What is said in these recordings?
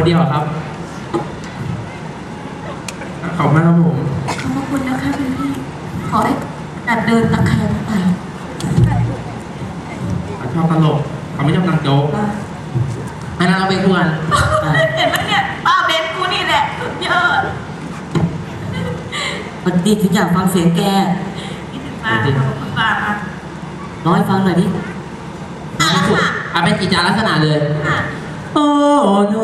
คนเดียวเหรอครับ ขอบคุณมากครับผม ขอบพระคุณนะคะคุณพี่ ขอให้ดัดเดินตะแคงไปเขาชอบตลกเขาไม่ชอบนางโจ๊กอันนั้นเราไปคู่กันอะเห็นไหมเนี่ยป้าเบนกูนี่แหละสุดยอดมันดีถึงอยากฟังเสียงแกนี่ถึงมาขอบคุณป้าอะร้อยฟังหน่อยดิ อะอะเป็นกิจจาลักษณะเลยอะ โอ้น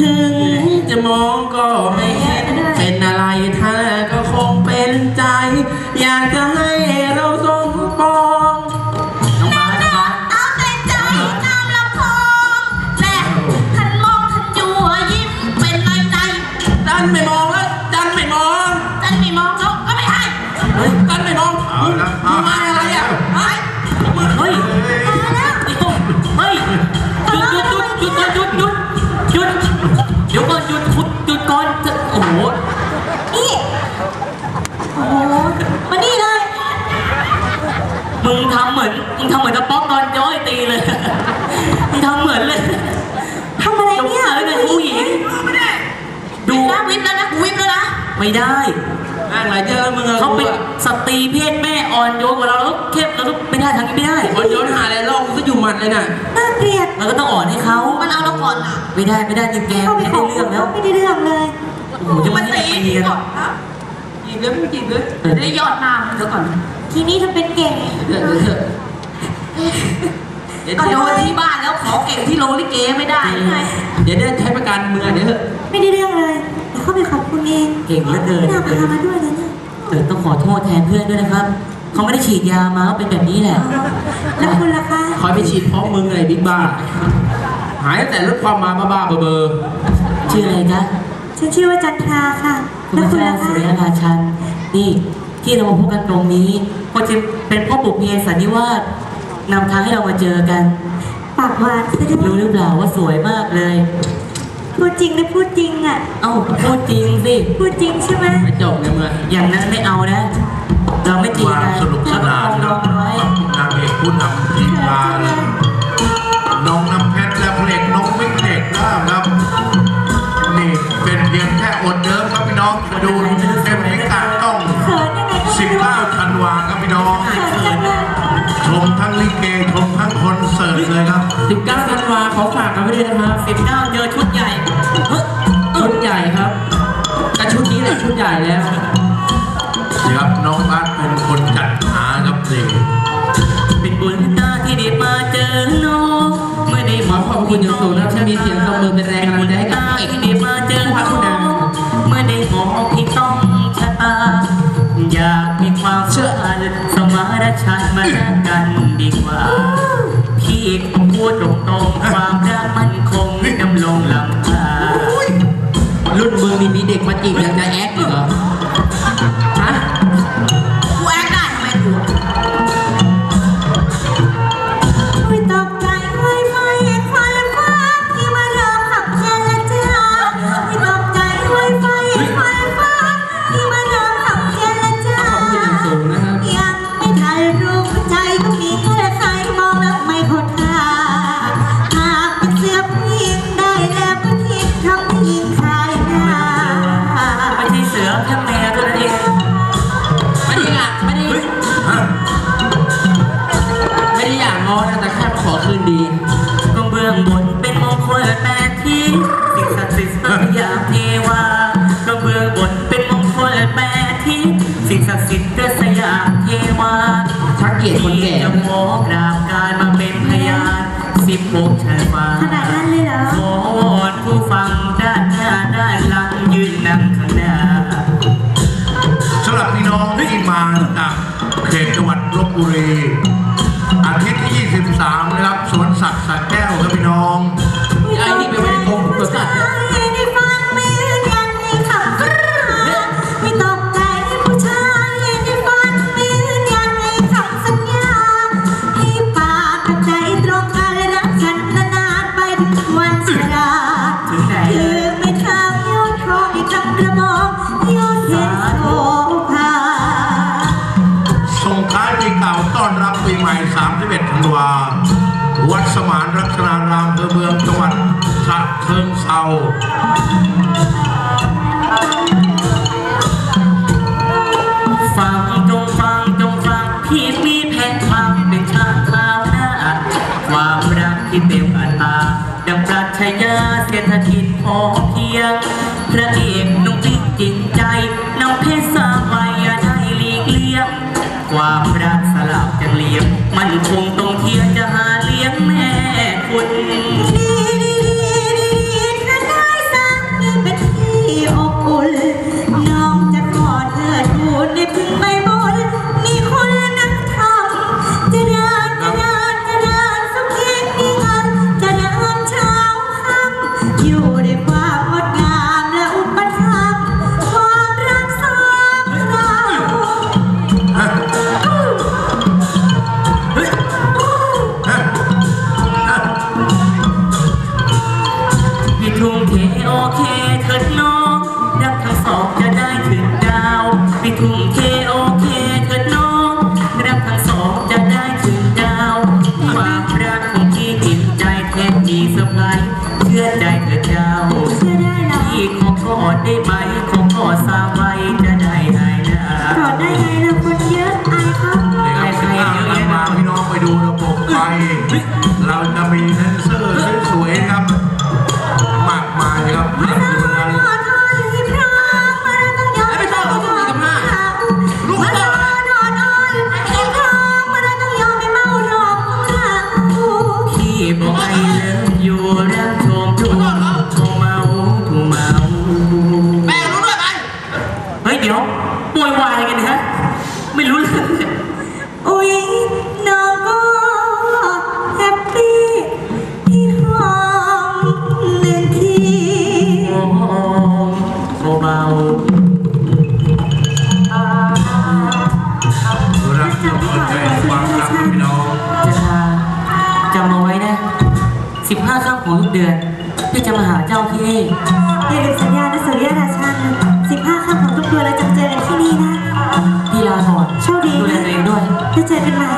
ถึงจะมองก็ไม่เห็น เป็นอะไรท่านก็คงเป็นใจ อยากจะให้ มือนมึงทำเหมือนจะป๊อกตอนย้อยตีเลย มึงทำเหมือนเลยทำอะไรเนี่ยยกขาเป็นผู้หญิง ดูดูนะวิปแล้วนะกูวิปแล้วนะไม่ได้ อ่างหลายเจอแล้วมึงอะเขาเป็นสตรีเพศแม่อ่อนโยนกว่าเราแล้วเข้มเราก็ไม่ได้ทางนี้ไม่ได้ คนโยนหาอะไรล่องก็อยู่หมันเลยน่ะ น่าเกลียดเราก็ต้องอ่อนให้เขามันเอาเราก่อนอะไม่ได้ไม่ได้นี่แกไม่ได้เรื่องแล้วไม่ได้เรื่องเลย โอ้โหจะมาตีตีกันก่อนครับจีบเลยไม่จีบเลย เดี๋ยวได้ยอดน้ำเดี๋ยวก่อนทีนี้ทำเป็นเก่ง เดี๋ยวเดี๋ยวเดี๋ยวเดี๋ยวก็เดี๋โดยวนที่บ้านแล้วขอเก่งที่โรงลิเกไม่ได้ ไง เดี๋ยวเดี๋ยวใช้ประกันมือเดี๋ยวเถอะ ไม่ได้เรื่องเลยเดี๋ยวเข้าไปขอบคุณเองเก่งเหลือเกิน ไม่น่าพามาด้วยเลยเนี่ย เออต้องขอโทษแทนเพื่อนด้วยนะครับ เขาไม่ได้ฉีดยามาเขาเป็นแบบนี้แหละ แล้วคุณล่ะคะคอยไปฉีดพร้อมมึงไงบิ๊กบ้า หายตั้งแต่ลดความมาบ้าๆเบอร์ชื่ออะไรจ๊ะฉันชื่อว่าจันทราค่ะ คุณแล้วพคุณระล่ะเจ้าคะสุริยราชัน นี่ ที่เรามาพบกันตรงนี้ก็จะเป็นพ่อปุกเพียสันนิวาสนำทางให้เรามาเจอกัน ปากหวานซะด้วรู้ยหรือเปล่าว่าสวยมากเลย พูดจริงหรือพูดจริงอะ เอ้าพูดจริงสิพูดจริงใช่ไหมๆไม่จบเลยมึงอย่างนั้นไม่เอานะ เราไม่ตีควากัมนสนุกสนาน 19ธันวาครับพี่น้องเขินจังเลยชมทั้งลิเกชมทั้งคอนเสิร์ตเลยครับ 19ธันวาขอฝากกันไว้ด้วยนะครับสิบเก้าเจอชุดใหญ่เฮ้ยชุดใหญ่ครับแต่ชุดนี้แหละชุดใหญ่แล้ว นี่ครับน้องบัสเป็นคนจัดหาครับนี่เป็นบุญตาที่ได้มาเจอน้องไม่ได้ขอขอบคุณอย่างสูงนะครับที่มีเสียงตบมือเป็นแรงกำลังใจให้กับ อยากมีความเชื่ออันสมารฉันท์มารักกันดีกว่า พี่พูดตรงๆ ความรักมันคงดำรงลำพารุ่นมึงนี่มีเด็กมาจีบยังจะแอคอีกเหรอ ใช่เสือแค่แมวตัวนั้นเองไม่ได้อยากไม่ได้ฮะไม่ได้อยากง้อนะแต่แค่มาขอคืนดีก็เบื้องบนเป็นมงคลแปดที่สิ่งศักดิ์สิทธิ์สักอย่างเทวาก็เบื้องบนเป็นมงคลแปดที่สิ่งศักดิ์สิทธิ์สยามเทวาชักเกียรติคนแก่จะมองกราบการมาเป็นพยานสิบโมกชายฟ้าขนาดนั้นเลยเหรอขอวอนผู้ฟังด้านหน้าด้านหลังยืนนั่งข้าง มาจากเขตจังหวัดลบบุรี อาทิตย์ที่ 23 นะครับ สวนสัตว์สัตว์ เชิงเทราฟังจงฟังจงฟังพี่มีแผนความเป็นชาติขาวหน้าความรักที่เต็มอัตราดังปรัชญาเศรษฐกิจพอเพียงพระเอกนุ่งติ๊กจริงใจนำเพศสาวัยอาได้หลีกเลี่ยงความรักสลับจังเลี้ยงมันคงต้องเทียจะหา เคเถิดน้องรักทั้งสองจะได้ถึงดาวพี่ทุ่มเทโอเคเถิดน้องรักทั้งสองจะได้ถึงดาวความรักของพี่จิตใจแท้จริงสบายเชื่อใจเถิดเจ้าเชื่อได้เหรอพี่ขอกอดได้ไหมขอกอดสาวไว้จะได้หายหนากอดได้ไงล่ะคนเยอะอายครับนี่ครับสิบห้าธันวาพี่น้องไปดูระบบไฟเราจะมีแดนเซอร์ แม่รู้ด้วยไหมเฮ้ยเดี๋ยวโวยวายอะไรกันเนี่ยฮะ ไม่รู้เรื่องเลยอุ้ยน้องก็แฮปปี้ที่หอมหนึ่งทีโอ้โหเบารักจงเปิดใจความรักพี่น้องๆจะลาจำเอาไว้นะ 15ค่ำของทุกเดือนพี่จะมาหาเจ้าที่นี่อย่าลืมสัญญานะสุริยราชันสิบห้าค่ำของทุกเดือนเราจะเจอกันที่นี่นะ พี่ลาก่อนโชคดีดูแลตัวเองด้วย จะเจอกันใหม่